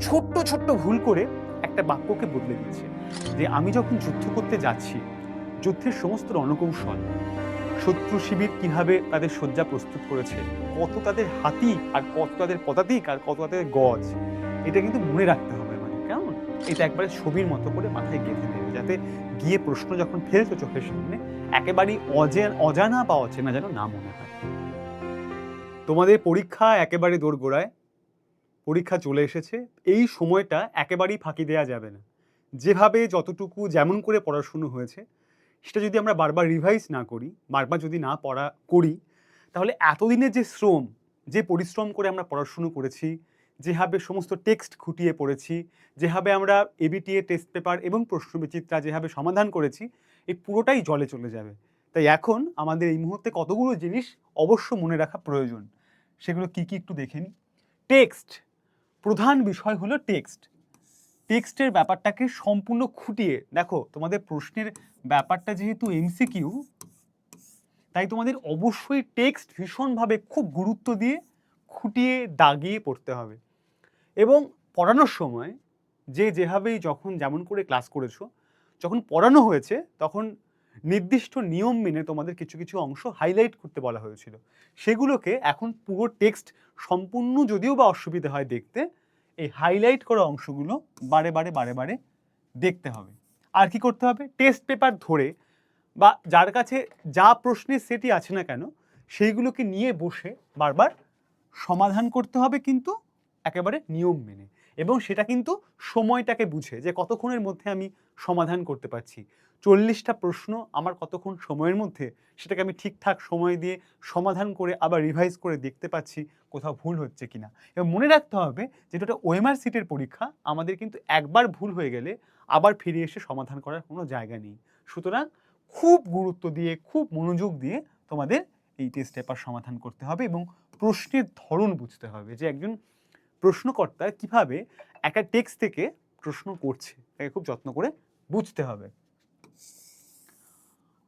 ছোট্ট ছোট্ট ভুল করে একটা বাক্যকে বদলে দিচ্ছে, যে আমি যখন যুদ্ধ করতে যাচ্ছি, যুদ্ধের সমস্ত রণকৌশল, শত্রু শিবির কীভাবে তাদের শয্যা প্রস্তুত করেছে, কত তাদের হাতি আর কত তাদের পদাতিক আর কত তাদের গজ, এটা কিন্তু মনে রাখতে হবে মানে কেমন? এটা একবারে ছবির মতো করে মাথায় গেঁথে দেবে যাতে গিয়ে প্রশ্ন যখন ফেলছো চোখের সামনে, একেবারেই অজে- অজানা বা অচেনা যেন না মনে হয়। তোমাদের পরীক্ষা একেবারে দোরগোড়ায় পরীক্ষা চলে এসেছে, এই সময়টা একেবারেই ফাঁকি দেওয়া যাবে না। যেভাবে যতটুকু যেমন করে পড়াশুনো হয়েছে, সেটা যদি আমরা বারবার রিভাইজ না করি, বারবার যদি না পড়া করি, তাহলে এতদিনের যে শ্রম, যে পরিশ্রম করে আমরা পড়াশুনো করেছি, যেভাবে সমস্ত টেক্সট খুঁটিয়ে পড়েছি, যেভাবে আমরা এবিটিএ টেস্ট পেপার এবং প্রশ্নবিচিত্রা যেভাবে সমাধান করেছি এই পুরোটাই জলে চলে যাবে। তাই এখন আমাদের এই মুহূর্তে কতগুলো জিনিস অবশ্য মনে রাখা প্রয়োজন, সেগুলো কি কি একটু দেখে টেক্সট প্রধান বিষয় হলো টেক্সট টেক্সটের ব্যাপারটাকে সম্পূর্ণ খুঁটিয়ে, দেখো, তোমাদের প্রশ্নের ব্যাপারটা যেহেতু এমসিকিউ তাই তোমাদের অবশ্যই টেক্সট ভীষণভাবে খুব গুরুত্ব দিয়ে খুঁটিয়ে দাগিয়ে পড়তে হবে। এবং পড়ানোর সময় যে যেভাবেই যখন যেমন করে ক্লাস করেছ, যখন পড়ানো হয়েছে, তখন নির্দিষ্ট নিয়ম মেনে তোমাদের কিছু কিছু অংশ হাইলাইট করতে বলা হয়েছিল। সেগুলোকে এখন পুরো টেক্সট সম্পূর্ণ যদিও বা অসুবিধা হয় দেখতে, এই হাইলাইট করা অংশগুলো বারে বারে বারে বারে দেখতে হবে। আর কি করতে হবে? টেস্ট পেপার ধরে বা যার কাছে যা প্রশ্নের সেটি আছে না কেন, সেইগুলোকে নিয়ে বসে বারবার সমাধান করতে হবে কিন্তু একেবারে নিয়ম মেনে। এবং সেটা কিন্তু সময়টাকে বুঝে যে কতক্ষণের মধ্যে আমি সমাধান করতে পারছি। চল্লিশটা প্রশ্ন আমার কতক্ষণ সময়ের মধ্যে সেটাকে আমি ঠিকঠাক সময় দিয়ে সমাধান করে আবার রিভাইজ করে দেখতে পাচ্ছি কোথাও ভুল হচ্ছে কি না এবং মনে রাখতে হবে যে এটা ওএমআর সিটের পরীক্ষা, আমাদের কিন্তু একবার ভুল হয়ে গেলে আবার ফিরে এসে সমাধান করার কোনো জায়গা নেই। সুতরাং খুব গুরুত্ব দিয়ে, খুব মনোযোগ দিয়ে তোমাদের এই টেস্ট পেপার সমাধান করতে হবে এবং প্রশ্নের ধরন বুঝতে হবে যে একজন প্রশ্নকর্তা কীভাবে একটা টেক্সট থেকে প্রশ্ন করছে, তাকে খুব যত্ন করে বুঝতে হবে।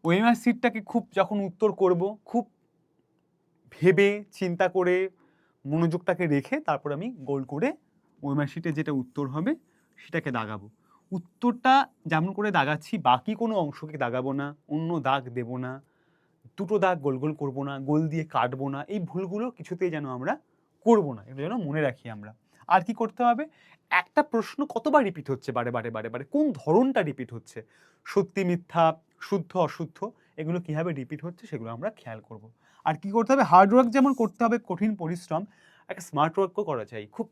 ওএমআর সিটটাকে খুব যখন উত্তর করব, খুব ভেবে, চিন্তা করে মনোযোগটাকে রেখে তারপর আমি গোল করে ওএমআর সিটে যেটা উত্তর হবে সেটাকে দাগাবো। উত্তরটা যেমন করে দাগাচ্ছি, বাকি কোনো অংশকে দাগাবো না, অন্য দাগ দেব না, দুটো দাগ গোল গোল করব না, গোল দিয়ে কাটবো না, এই ভুলগুলো কিছুতেই যেন আমরা করব না, এগুলো যেন মনে রাখি আমরা। আর কি করতে হবে? একটা প্রশ্ন কতবার রিপিট হচ্ছে? বারে বারে বারে বারে, কোন ধরনটা রিপিট হচ্ছে? সত্যি, মিথ্যা, শুদ্ধ, অশুদ্ধ, এগুলো কীভাবে রিপিট হচ্ছে সেগুলো আমরা খেয়াল করব। আর কি করতে হবে? হার্ড ওয়ার্ক যেমন করতে হবে, কঠিন পরিশ্রম, একটা স্মার্ট ওয়ার্কও করা চাই খুব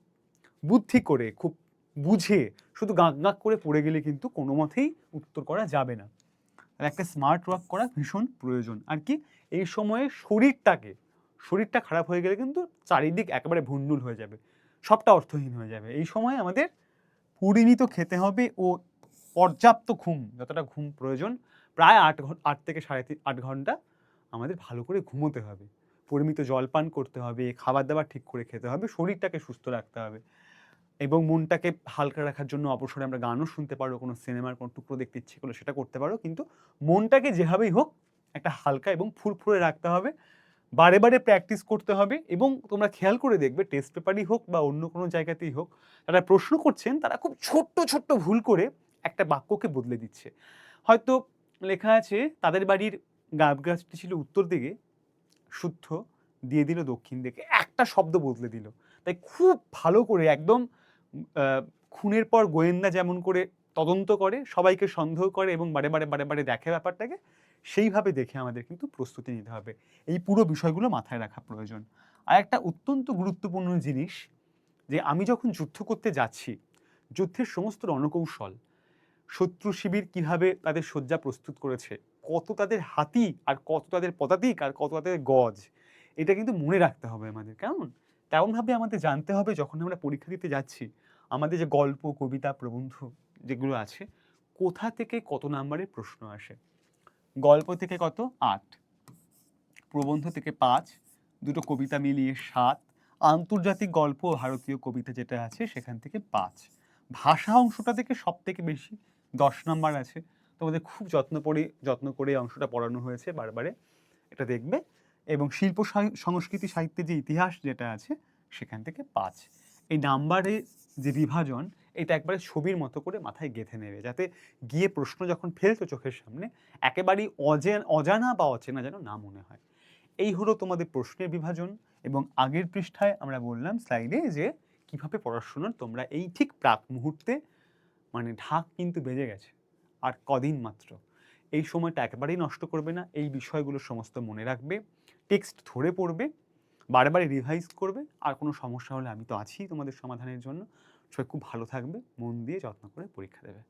বুদ্ধি করে, খুব বুঝে, শুধু গাঁক গাঁক করে পড়ে গেলে কিন্তু কোনো মতেই উত্তর করা যাবে না। একটা স্মার্ট ওয়ার্ক করা ভীষণ প্রয়োজন। আর কি? এই সময়ে শরীরটাকে শরীরটা খারাপ হয়ে গেলে কিন্তু চারিদিক একেবারে ভুন্ডুল হয়ে যাবে, সবটা অর্থহীন হয়ে যাবে। এই সময় আমাদের পরিমিত খেতে হবে ও পর্যাপ্ত ঘুম, যতটা ঘুম প্রয়োজন, প্রায় আট আট থেকে সাড়ে তিন আট ঘণ্টা আমাদের ভালো করে ঘুমোতে হবে। পরিমিত জল পান করতে হবে, খাবার দাবার ঠিক করে খেতে হবে, শরীরটাকে সুস্থ রাখতে হবে এবং মনটাকে হালকা রাখার জন্য অবসরে আমরা গানও শুনতে পারো, কোনো সিনেমার কোনো টুকরো দেখতে ইচ্ছে করলে সেটা করতে পারো, কিন্তু মনটাকে যেভাবেই হোক একটা হালকা এবং ফুরফুরে রাখতে হবে। বারে বারে প্র্যাকটিস করতে হবে এবং তোমরা খেয়াল করে দেখবে টেস্ট পেপারই হোক বা অন্য কোনো জায়গাতেই হোক, যারা প্রশ্ন করছেন তারা খুব ছোট্ট ছোট্ট ভুল করে একটা বাক্যকে বদলে দিচ্ছে। হয়তো লেখা আছে, তাদের বাড়ির গাব গাছটি ছিল উত্তর দিকে, শুদ্ধ, দিয়ে দিল দক্ষিণ দিকে। একটা শব্দ বদলে দিল। তাই খুব ভালো করে একদম খুনের পর গোয়েন্দা যেমন করে তদন্ত করে, সবাইকে সন্দেহ করে এবং বারে বারে বারে বারে দেখে ব্যাপারটাকে সেইভাবে দেখে আমাদের কিন্তু প্রস্তুতি নিতে হবে। এই পুরো বিষয়গুলো মাথায় রাখা প্রয়োজন। আর একটা অত্যন্ত গুরুত্বপূর্ণ জিনিস, যে আমি যখন যুদ্ধ করতে যাচ্ছি, যুদ্ধের সমস্ত রণকৌশল, শত্রু শিবির কীভাবে তাদের শয্যা প্রস্তুত করেছে, কত তাদের হাতি আর কত তাদের পদাতিক আর কত তাদের গজ, এটা কিন্তু মনে রাখতে হবে আমাদের। কেমন? তেমনভাবে আমাদের জানতে হবে যখন আমরা পরীক্ষা দিতে যাচ্ছি, আমাদের যে গল্প, কবিতা, প্রবন্ধ যেগুলো আছে, কোথা থেকে কত নাম্বারের প্রশ্ন আসে। গল্প থেকে কত? আট। প্রবন্ধ থেকে পাঁচ। দুটো কবিতা মিলিয়ে সাত। আন্তর্জাতিক গল্প ভারতীয় কবিতা যেটা আছে সেখান থেকে পাঁচ। ভাষা অংশটা থেকে সব থেকে বেশি দশ নাম্বার আছে। তোমাদের খুব যত্ন করে যত্ন করে অংশটা পড়ানো হয়েছে বারবারে। এটা দেখবে। এবং শিল্প সংস্কৃতি সাহিত্যের যে ইতিহাস যেটা আছে সেখান থেকে পাঁচ। এই নাম্বারে যে বিভাজন এটা একবারে ছবির মতো করে মাথায় গেঁথে নেবে। যাতে গিয়ে প্রশ্ন যখন ফেলতো চোখের সামনে, একেবারেই অজে- অজানা বা অচেনা যেন না মনে হয়। এই হলো তোমাদের প্রশ্নের বিভাজন এবং আগের পৃষ্ঠায় আমরা বললাম স্লাইডে যে, কীভাবে পড়াশোনার তোমরা এই ঠিক প্রাক মুহূর্তে মানে ঢাক কিন্তু বেজে গেছে, আর কদিন মাত্র। এই সময়টা একেবারেই নষ্ট করবে না, এই বিষয়গুলো সমস্ত মনে রাখবে, টেক্সট ধরে পড়বে বারে বারে রিভাইজ করবে, আর কোনো সমস্যা হলে আমি তো আছি তোমাদের সমাধানের জন্য। সবাই খুব ভালো থাকবে মন দিয়ে যত্ন করে পরীক্ষা দেবে।